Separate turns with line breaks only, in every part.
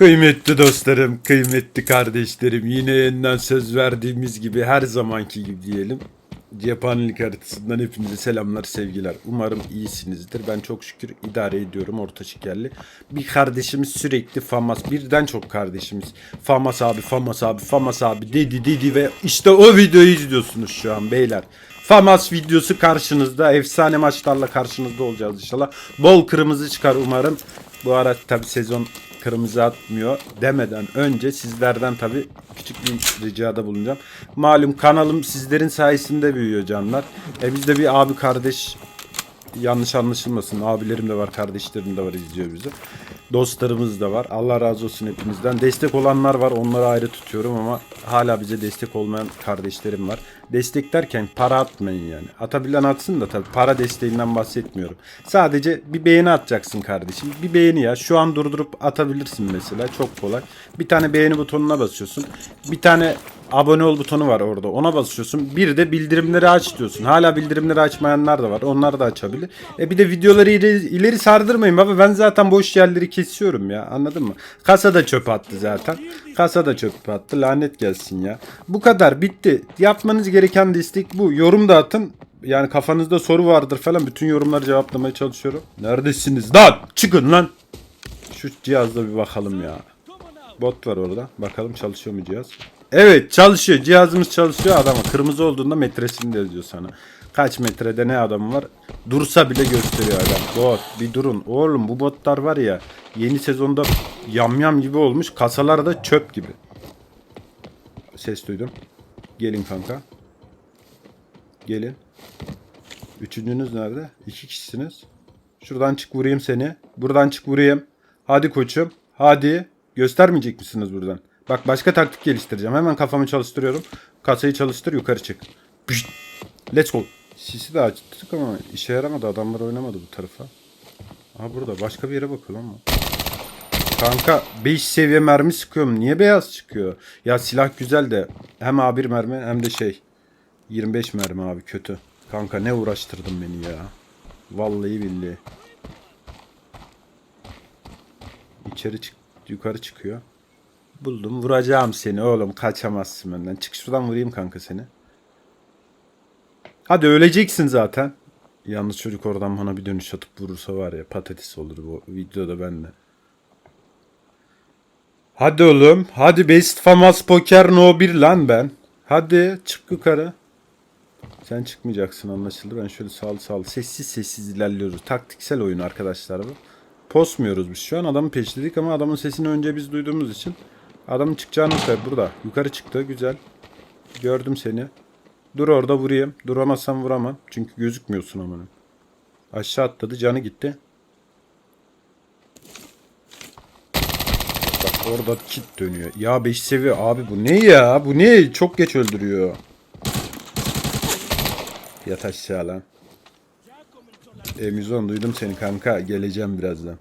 Kıymetli dostlarım, kıymetli kardeşlerim, yine yeniden söz verdiğimiz gibi her zamanki gibi diyelim. Cephanelik haritasından hepinize selamlar, sevgiler. Umarım iyisinizdir. Ben çok şükür idare ediyorum orta şekerli. Bir kardeşimiz sürekli Famas, birden çok kardeşimiz. Famas abi, Famas abi, Famas abi dedi dedi ve işte o videoyu izliyorsunuz şu an beyler. Famas videosu karşınızda. Efsane maçlarla karşınızda olacağız inşallah. Bol kırmızı çıkar umarım. Bu ara tabi sezon kırmızı atmıyor demeden önce sizlerden tabi küçük bir ricada bulunacağım. Malum kanalım sizlerin sayesinde büyüyor canlar. E biz bir abi kardeş yanlış anlaşılmasın. Abilerim de var, kardeşlerim de var izliyor bizi. Dostlarımız da var. Allah razı olsun hepinizden. Destek olanlar var. Onları ayrı tutuyorum ama hala bize destek olmayan kardeşlerim var. Destek derken para atmayın yani. Atabilen atsın da tabii para desteğinden bahsetmiyorum. Sadece bir beğeni atacaksın kardeşim. Bir beğeni ya. Şu an durdurup atabilirsin mesela. Çok kolay. Bir tane beğeni butonuna basıyorsun. Bir tane abone ol butonu var orada. Ona basıyorsun. Bir de bildirimleri aç diyorsun. Hala bildirimleri açmayanlar da var. Onlar da açabilir. E bir de videoları ileri, ileri sardırmayın baba. Ben zaten boş yerleri kesiyorum ya. Anladın mı? Kasa da çöp attı zaten. Kasa da çöp attı. Lanet gelsin ya. Bu kadar bitti. Yapmanız gereken destek bu. Yorum da atın. Yani kafanızda soru vardır falan. Bütün yorumları cevaplamaya çalışıyorum. Neredesiniz lan? Çıkın lan. Şu cihazda bir bakalım ya. Bot var orada. Bakalım çalışıyor mu cihaz? Evet çalışıyor. Cihazımız çalışıyor adama. Kırmızı olduğunda metresini de yazıyor sana. Kaç metrede ne adam var? Dursa bile gösteriyor adam. Bot bir durun. Oğlum bu botlar var ya yeni sezonda yamyam gibi olmuş. Kasalar da çöp gibi. Ses duydum. Gelin kanka. Gelin. Üçüncünüz nerede? İki kişisiniz. Şuradan çık vurayım seni. Buradan çık vurayım. Hadi koçum. Hadi. Göstermeyecek misiniz buradan? Bak başka taktik geliştireceğim. Hemen kafamı çalıştırıyorum. Kasayı çalıştır yukarı çık. Let's go. Sisi de açtık ama işe yaramadı. Adamlar oynamadı bu tarafa. Aha burada. Başka bir yere bakıyor lan. Kanka 5 seviye mermi sıkıyorum. Niye beyaz çıkıyor? Ya silah güzel de hem A1 mermi hem de şey 25 mermi abi kötü. Kanka ne uğraştırdın beni ya. Vallahi billahi. İçeri çık yukarı çıkıyor. Buldum. Vuracağım seni oğlum. Kaçamazsın benden. Çık şuradan vurayım kanka seni. Hadi öleceksin zaten. Yalnız çocuk oradan bana bir dönüş atıp vurursa var ya patates olur bu videoda benle. Hadi oğlum. Hadi Best Famas Poker No 1 lan ben. Hadi çık yukarı. Sen çıkmayacaksın anlaşıldı. Ben şöyle sağlı sağlı sessiz sessiz ilerliyoruz. Taktiksel oyun arkadaşlar bu. Posmuyoruz biz şu an. Adamı peşledik ama adamın sesini önce biz duyduğumuz için adamın çıkacağı nokta burada. Yukarı çıktı. Güzel. Gördüm seni. Dur orada vurayım. Duramazsam vuramam. Çünkü gözükmüyorsun amanın. Aşağı atladı. Canı gitti. Bak orada kit dönüyor. Ya 5 seviye abi bu ne ya? Bu ne? Çok geç öldürüyor. Yat aşağı lan. Emizon duydum seni kanka. Geleceğim birazdan.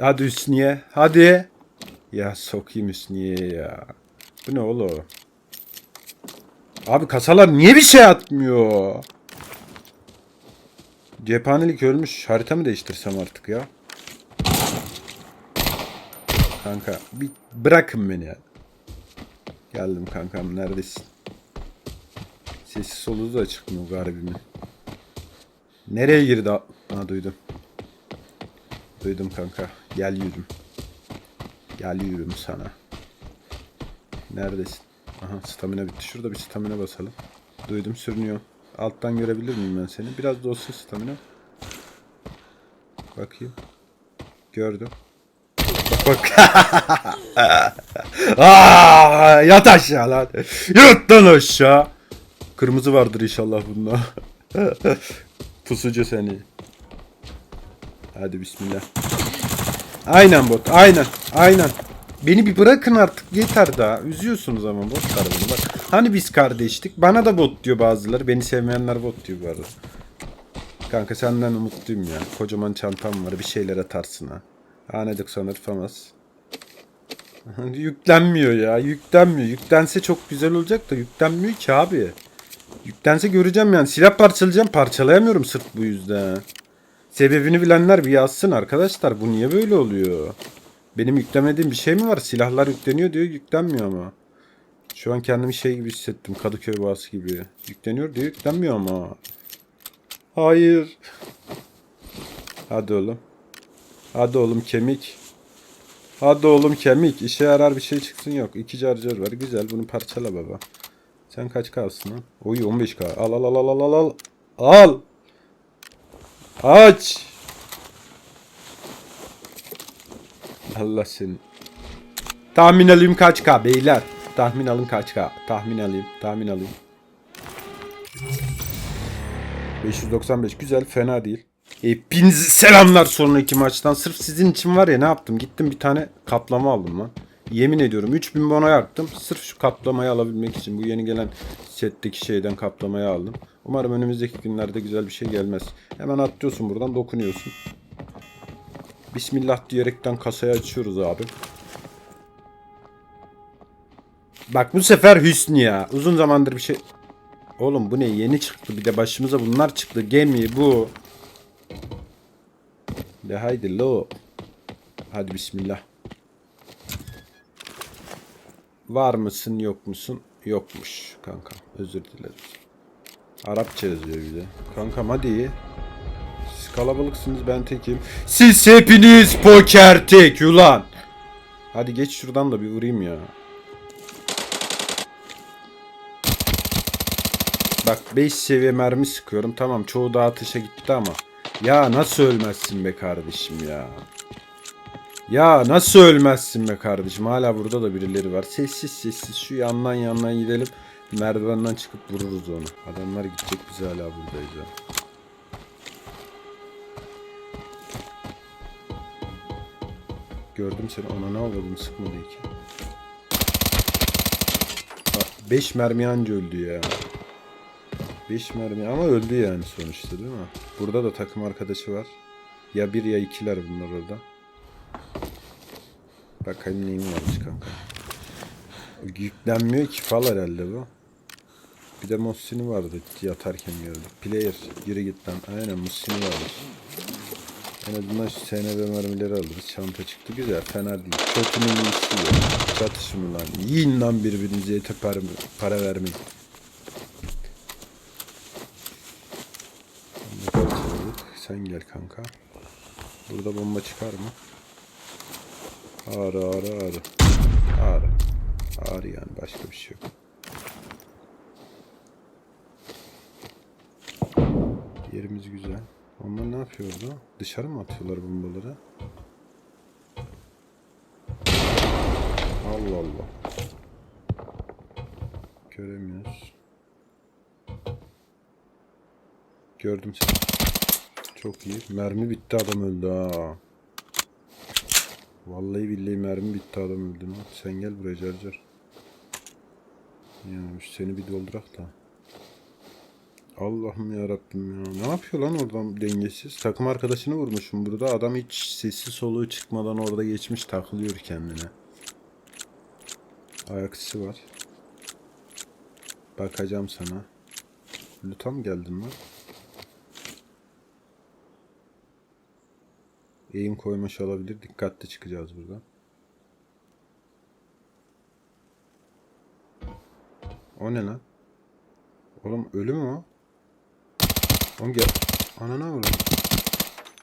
Hadi Hüsniye. Hadi. Ya sokayım Hüsniye'ye ya. Bu ne oğlum? Abi kasalar niye bir şey atmıyor? Cephanelik ölmüş. Harita mı değiştirsem artık ya? Kanka bir bırakın beni ya. Geldim kankam neredesin? Sesi soluğu da çıkmıyor garibimin. Nereye girdi? Ha duydum. Duydum kanka. Gel yürüm. Gel yürüm sana. Neredesin? Aha stamina bitti. Şurada bir stamina basalım. Duydum sürünüyor. Alttan görebilir miyim ben seni? Biraz da olsun stamina. Bakayım. Gördüm. Bak bak. Aa, yat aşağı lan. Yat lan aşağı. Kırmızı vardır inşallah bunda. Pusucu seni. Hadi bismillah. Aynen bot. Aynen. Aynen. Beni bir bırakın artık yeter daha. Üzüyorsunuz ama botlar beni bak. Hani biz kardeştik. Bana da bot diyor bazıları. Beni sevmeyenler bot diyor bu arada. Kanka senden umutluyum ya. Kocaman çantam var. Bir şeyler atarsın ha. Hanedik sanır famas. Yüklenmiyor ya. Yüklenmiyor. Yüklense çok güzel olacak da yüklenmiyor ki abi. Yüklense göreceğim yani. Silah parçalayacağım. Parçalayamıyorum sırf bu yüzden. Sebebini bilenler bir yazsın arkadaşlar. Bu niye böyle oluyor? Benim yüklemediğim bir şey mi var? Silahlar yükleniyor diyor yüklenmiyor ama. Şu an kendimi şey gibi hissettim. Kadıköy Boğası gibi. Yükleniyor diyor yüklenmiyor ama. Hayır. Hadi oğlum. Hadi oğlum kemik. Hadi oğlum kemik. İşe yarar bir şey çıksın yok. İki carcar var. Güzel bunu parçala baba. Sen kaç kalsın lan? Oy 15k. Al al al al al al al. Al. Aç. Allah seni. Tahmin alayım kaç k beyler. Tahmin alın kaç k. Tahmin alayım. Tahmin alayım. 595 güzel fena değil. Hepinize selamlar sonraki maçtan. Sırf sizin için var ya ne yaptım? Gittim bir tane kaplama aldım lan. Yemin ediyorum 3000 bono yaktım. Sırf şu kaplamayı alabilmek için. Bu yeni gelen setteki şeyden kaplamayı aldım. Umarım önümüzdeki günlerde güzel bir şey gelmez. Hemen atlıyorsun buradan dokunuyorsun. Bismillah diyerekten kasayı açıyoruz abi. Bak bu sefer hüsnü ya. Uzun zamandır bir şey... Oğlum bu ne yeni çıktı bir de başımıza bunlar çıktı. Gemi bu. De haydi lo. Hadi bismillah. Var mısın yok musun? Yokmuş kanka. Özür dilerim. Arapça yazıyor bir de. Kankam hadi. Kalabalıksınız ben tekim. Siz hepiniz poker tek ulan. Hadi geç şuradan da bir vurayım ya. Bak 5 seviye mermi sıkıyorum. Tamam çoğu da atışa gitti ama. Ya nasıl ölmezsin be kardeşim ya. Ya nasıl ölmezsin be kardeşim. Hala burada da birileri var. Sessiz sessiz şu yandan yandan gidelim. Merdivenden çıkıp vururuz onu. Adamlar gidecek biz hala buradayız ya. Gördüm seni. Ona ne oldu sıkmadı ki. 5 mermi anca öldü ya. 5 mermi ama öldü yani sonuçta değil mi? Burada da takım arkadaşı var. Ya bir ya ikiler bunlar orada. Bakayım neyim varmış kanka. Yüklenmiyor ki fal herhalde bu. Bir de Muhsin'i vardı yatarken gördüm. Player geri git lan. Aynen Muhsin'i vardı. En azından şu SNB mermileri alırız. Çanta çıktı güzel fena değil. Kötünün iyisi ya. Çatışın lan. Yiyin lan birbirinize ete para, para vermeyin. Sen gel kanka. Burada bomba çıkar mı? Ağrı ağrı ağrı. Ağrı. Ağrı yani başka bir şey yok. Yerimiz güzel. Onlar ne yapıyordu? Dışarı mı atıyorlar bombaları? Allah Allah. Göremiyoruz. Gördüm seni. Çok iyi. Mermi bitti adam öldü ha. Vallahi billahi mermi bitti adam öldü. Sen gel buraya Carcar. Ya seni bir doldurak da. Allah'ım ya Rabbim ya. Ne yapıyor lan oradan dengesiz? Takım arkadaşını vurmuşum burada. Adam hiç sesi soluğu çıkmadan orada geçmiş takılıyor kendine. Ayak var. Bakacağım sana. Luta geldin lan? Eğim koymuş olabilir. Dikkatli çıkacağız buradan. O ne lan? Oğlum ölü mü o? Oğlum gel. Anana vurun.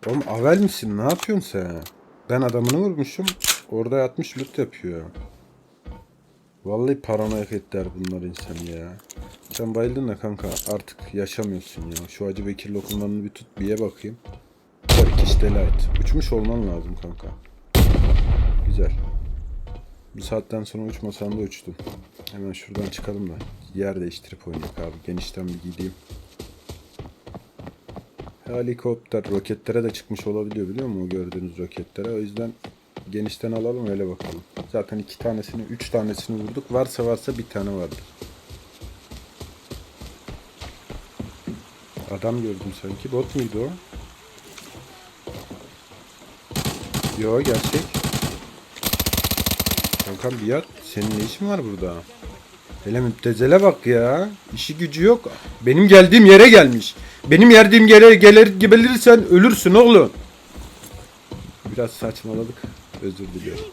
Oğlum avel misin? Ne yapıyorsun sen? Ben adamını vurmuşum. Orada yatmış loot yapıyor. Vallahi paranoyak ettiler bunlar insanı ya. Sen bayıldın da kanka artık yaşamıyorsun ya. Şu Hacı Bekir lokumlarını bir tut bir bakayım. Turkish Delight. Uçmuş olman lazım kanka. Güzel. Bir saatten sonra uçmasan da uçtun. Hemen şuradan çıkalım da yer değiştirip oynayalım abi. Genişten bir gideyim. Helikopter roketlere de çıkmış olabiliyor biliyor musun gördüğünüz roketlere. O yüzden genişten alalım öyle bakalım. Zaten iki tanesini, üç tanesini vurduk. Varsa varsa bir tane vardı. Adam gördüm sanki. Bot muydu o? Yo gerçek. Kankam bir yat. Senin ne işin var burada? Hele müptezele bak ya. İşi gücü yok. Benim geldiğim yere gelmiş. Benim yerdiğim yere gelir gelirsen ölürsün oğlum. Biraz saçmaladık. Özür diliyorum.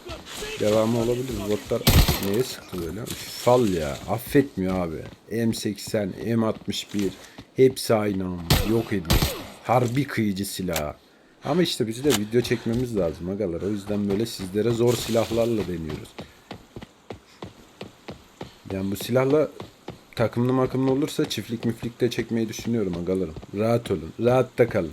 Devamı olabilir. Botlar neye sıktı böyle? Fal ya. Affetmiyor abi. M80, M61 hepsi aynı anda. Yok ediyor. Harbi kıyıcı silah. Ama işte biz de video çekmemiz lazım agalar. O yüzden böyle sizlere zor silahlarla deniyoruz. Yani bu silahla takımlı makımlı olursa çiftlik müflik de çekmeyi düşünüyorum agalarım. Rahat olun. Rahatta kalın.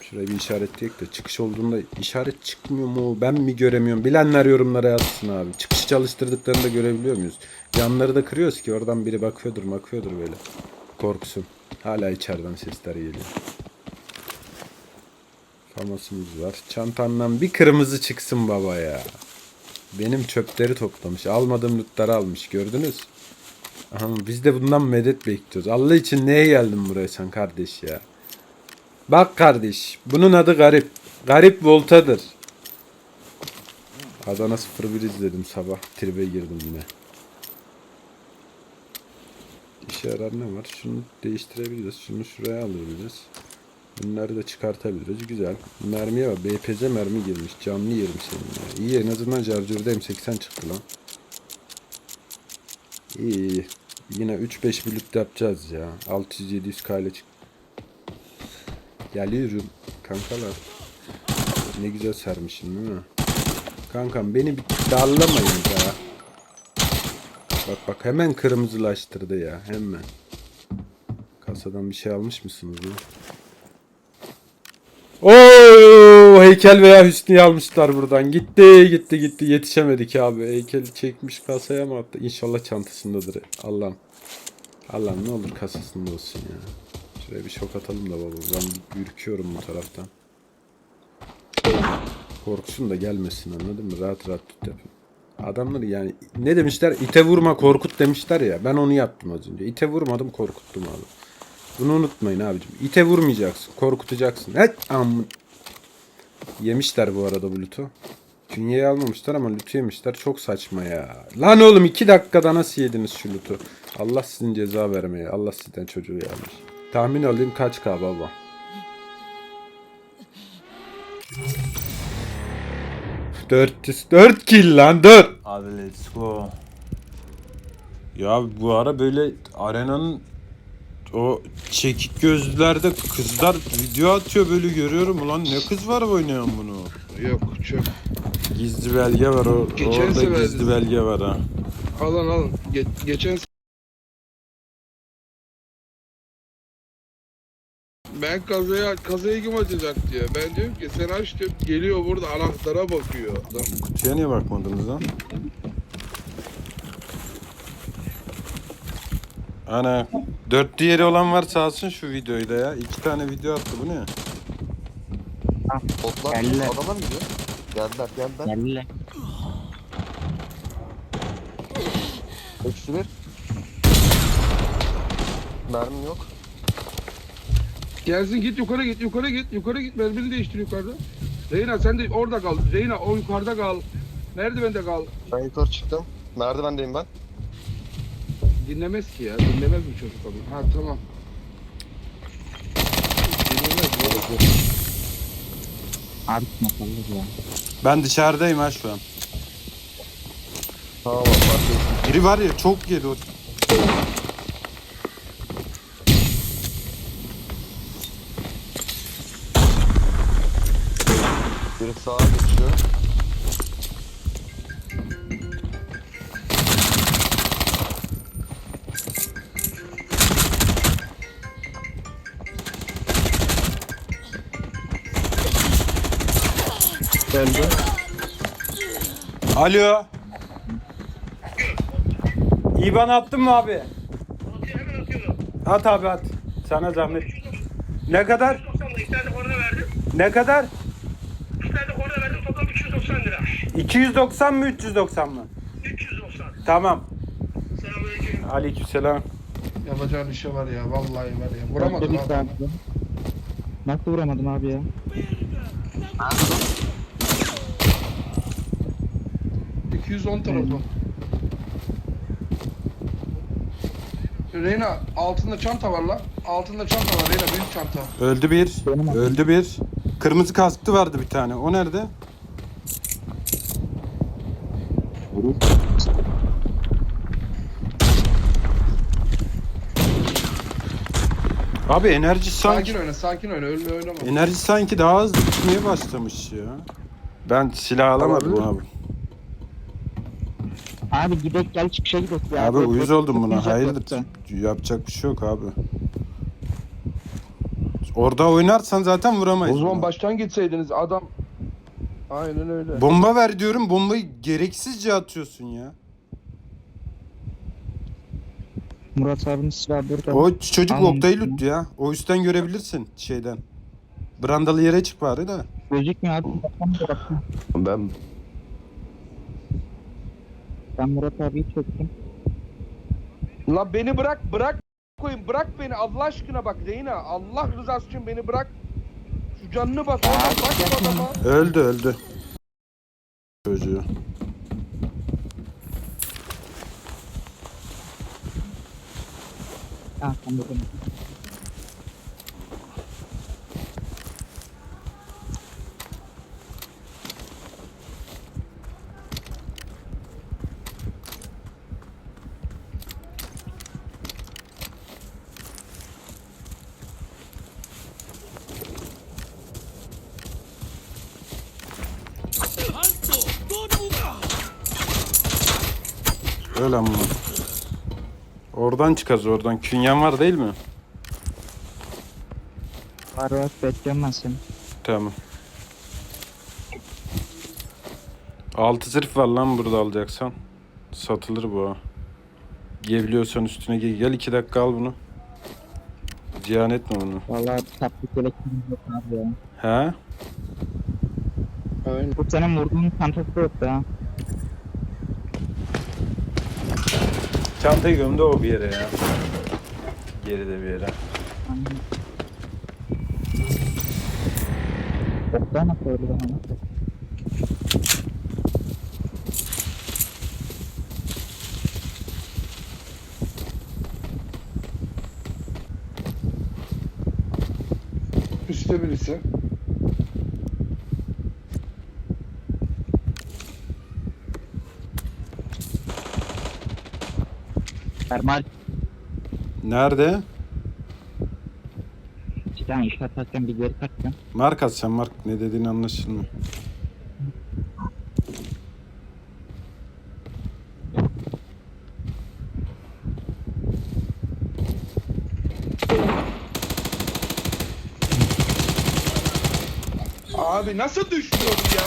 Şuraya bir işaretleyek de çıkış olduğunda işaret çıkmıyor mu? Ben mi göremiyorum? Bilenler yorumlara yazsın abi. Çıkış çalıştırdıklarını da görebiliyor muyuz? Yanları da kırıyoruz ki oradan biri bakıyordur bakıyordur böyle. Korksun. Hala içeriden sesler geliyor. Famasımız var. Çantandan bir kırmızı çıksın baba ya. Benim çöpleri toplamış. Almadığım lootları almış. Gördünüz? Aha, biz de bundan medet bekliyoruz. Allah için neye geldin buraya sen kardeş ya? Bak kardeş. Bunun adı garip. Garip voltadır. Adana 01 izledim sabah. Tribe girdim yine. İşe yarar ne var? Şunu değiştirebiliriz. Şunu şuraya alabiliriz. Bunları da çıkartabiliriz. Güzel. Mermiye bak. BPZ mermi girmiş. Canlı yerim senin ya. İyi en azından Jarjur'da M80 çıktı lan. İyi iyi. Yine 3-5 bir loot yapacağız ya. 600-700 k ile çık. Geliyorum. Kankalar. Ne güzel sermişim değil mi? Kankam beni bir darlamayın ya. Bak bak hemen kırmızılaştırdı ya. Hemen. Kasadan bir şey almış mısınız ya? Oo heykel veya Hüsnü'yü almışlar buradan. Gitti gitti gitti yetişemedik abi. Heykeli çekmiş kasaya mı attı? İnşallah çantasındadır. Allah'ım. Allah'ım ne olur kasasında olsun ya. Şuraya bir şok atalım da baba. Ben ürküyorum bu taraftan. Korksun da gelmesin anladın mı? Rahat rahat tut yapın. Adamlar yani ne demişler? İte vurma korkut demişler ya. Ben onu yaptım az önce. İte vurmadım korkuttum abi. Bunu unutmayın abicim. İte vurmayacaksın. Korkutacaksın. Evet amın. Yemişler bu arada bu loot'u. Künyeyi almamışlar ama loot'u yemişler. Çok saçma ya. Lan oğlum iki dakikada nasıl yediniz şu loot'u? Allah sizin ceza vermeye. Allah sizden çocuğu yapmış. Tahmin alayım kaç K baba. Dört, dört kill lan dört.
Abi let's go.
Ya bu ara böyle arenanın o çekik gözlülerde kızlar video atıyor böyle görüyorum. Ulan ne kız var oynayan bunu?
Yok çöp.
Gizli belge var o.
Geçen
orada
sefer-
gizli belge var ha.
Alın alın. Ge- geçen ben kazaya kazayı kim açacak diyor. Ben diyorum ki sen aç diyorum. Geliyor burada anahtara bakıyor. Adam.
Kutuya niye bakmadınız lan? Ana dört diğeri olan varsa alsın şu videoyu da ya. İki tane video attı bu ne?
Botlar
Geldiler.
adamlar mı gidiyor? Geldiler geldiler.
Geldiler.
Bir. Mermim yok.
Gelsin git yukarı git yukarı git yukarı git mermini değiştir yukarıda. Reyna sen de orada kal. Reyna o yukarıda kal. Merdivende kal.
Ben yukarı çıktım. Merdivendeyim ben.
Dinlemez ki ya. Dinlemez bu çocuk onu. Ha tamam. Dinlemez bu.
Abi masallı ya.
Ben dışarıdayım ha şu an.
Tamam abi. fark
Biri var ya çok yedi o.
Biri sağa geçiyor.
Öldü.
Alo. İban attın mı abi? At abi at. Sana zahmet. Ne kadar?
90 lira. İki tane korna verdim.
Ne kadar?
İki tane korna verdim. Toplam 290 lira.
290 mı 390 mı?
390.
Tamam.
Selamünaleyküm.
Aleykümselam.
Yapacağın işe var ya. Vallahi var ya. Vuramadım abi.
Nasıl vuramadım abi ya?
Hmm. 210 tarafı. Reyna altında çanta var lan. Altında çanta var Reyna büyük çanta.
Öldü bir. Öldü bir. Kırmızı kasklı vardı bir tane. O nerede? Abi enerji sanki
Sakin oyna sakin oyna ölme oynama.
enerji sanki daha hızlı gitmeye başlamış ya. Ben silah alamadım abi.
Abi gidek gel çıkışa gidek ya.
Abi uyuz oldum buna. Hayırdır? Yapacak bir şey yok abi. Orada oynarsan zaten vuramayız.
O zaman
bunu.
baştan gitseydiniz adam Aynen öyle.
Bomba ver diyorum. Bombayı gereksizce atıyorsun ya.
Murat abinin silahı burada.
O çocuk
Anladım.
Oktay'ı loot ya. O üstten görebilirsin şeyden. Brandalı yere çık bari de.
Gözükmüyor abi.
Ben
Ben Murat abiyi çektim.
La beni bırak bırak koyayım bırak beni Allah aşkına bak Reyna Allah rızası için beni bırak. Şu canını bas oradan bak şu adama.
Öldü öldü. Çocuğu.
Ha anladım.
Öyle ama. Oradan çıkaz oradan. Künyen var değil mi?
Var var seni.
Tamam. Altı zırh var lan burada alacaksan. Satılır bu ha. Giyebiliyorsan üstüne giy. Gel iki dakika al bunu. Ziyan etme bunu.
Vallahi tatlı gerektiğiniz yok abi ya.
He?
Bu senin vurduğun çantası yoktu ha.
Çantayı gömdü o bir yere ya. Geride bir yere.
Nasıl öldü bana?
Üstte birisi.
Termal
Nerede?
bir tane işaret atacağım bir geri kaçacağım.
Mark at sen Mark. Ne dediğini anlaşılmıyor.
Abi nasıl düşmüyor bu ya?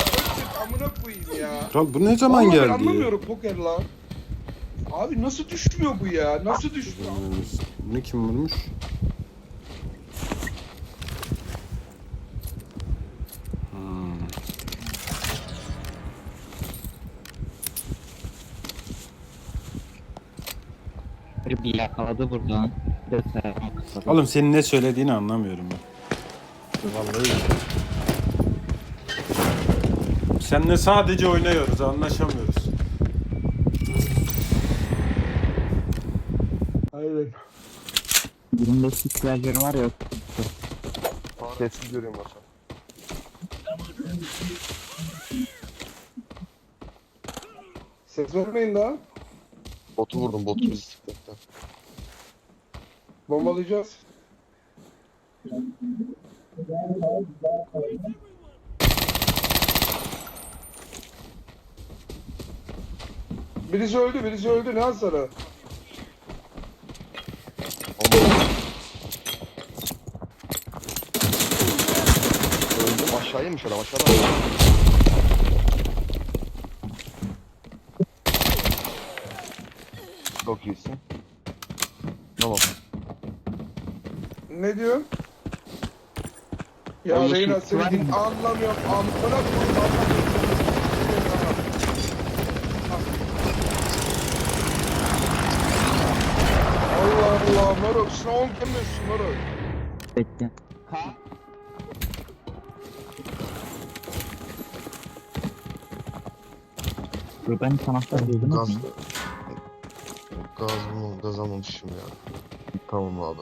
Amına koyayım ya.
Kral bu ne zaman
Vallahi
geldi? ya?
anlamıyorum poker lan. Abi nasıl düşmüyor bu ya? Nasıl düşmüyor?
Bunu kim vurmuş? Hmm.
Bir yakaladı buradan.
Oğlum senin ne söylediğini anlamıyorum ben. Vallahi. Seninle sadece oynuyoruz, anlaşamıyoruz.
Aynen.
25 ihtiyacları var ya.
Sessiz görüyorum maçı.
Ses vermeyin daha.
Botu vurdum botu bizi sıkıntı.
Bombalayacağız. Birisi öldü, birisi öldü. Ne hasarı?
İnmiş adam aşağıda. Çok iyisin. Tamam.
Ne diyor? Ya
Ay,
Reyna
yeşil
seni
mı?
anlamıyorum. Amına koyayım. Allah Allah Moruk sen 10 kemiyorsun Moruk.
Bekle. Dur ben kanatlar duydunuz
Gaz. Gaz mı? Gaz almamışım ya. Tamam abi.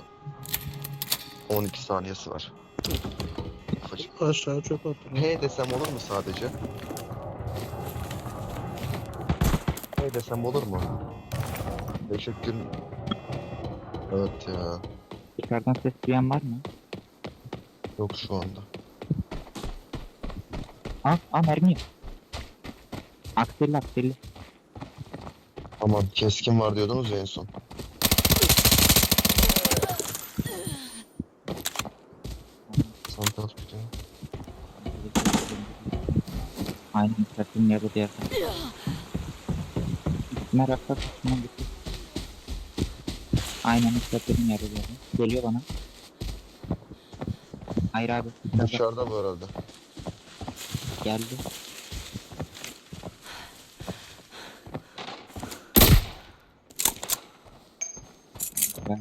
12 saniyesi var.
Aşağı çöp attım.
H desem olur mu sadece? H desem olur mu? Teşekkür. Evet ya.
Dışarıdan ses duyan var mı?
Yok şu anda.
Al, al mermi. yok. Akselli akselli.
Tamam keskin var diyordunuz ya en son. Bir tane.
Aynen yükselttiğim yerde diğer tarafta. Raksa üstüme gitti. Aynen yükselttiğim yerde diğer Geliyor bana. Hayır abi. dışarıda.
Dışarıda bu herhalde.
Geldi. Ben...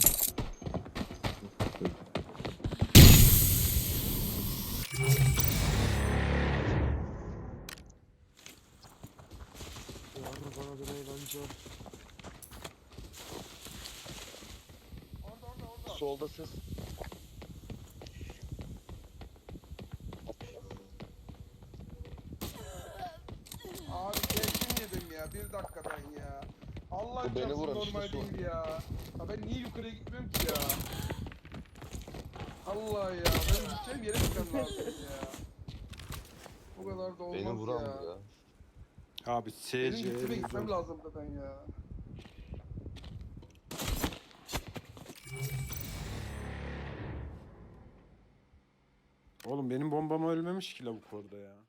bana bir eğlence. Solda ses.
Abi keskin yedim ya bir dakikadan ya. Allah
Bu beni
çarpsın
vuran işte
normal
su.
değil ya. Ha ben niye yukarıya gitmiyorum ki ya? Allah ya ben gideceğim yere gitmem lazım ya. Bu kadar da olmaz
Beni vuran
ya.
bu ya.
Abi
Benim
SC
gitmeme
en
gitmem
zor.
lazım zaten ya.
Oğlum benim bombama ölmemiş ki lavuk orada ya.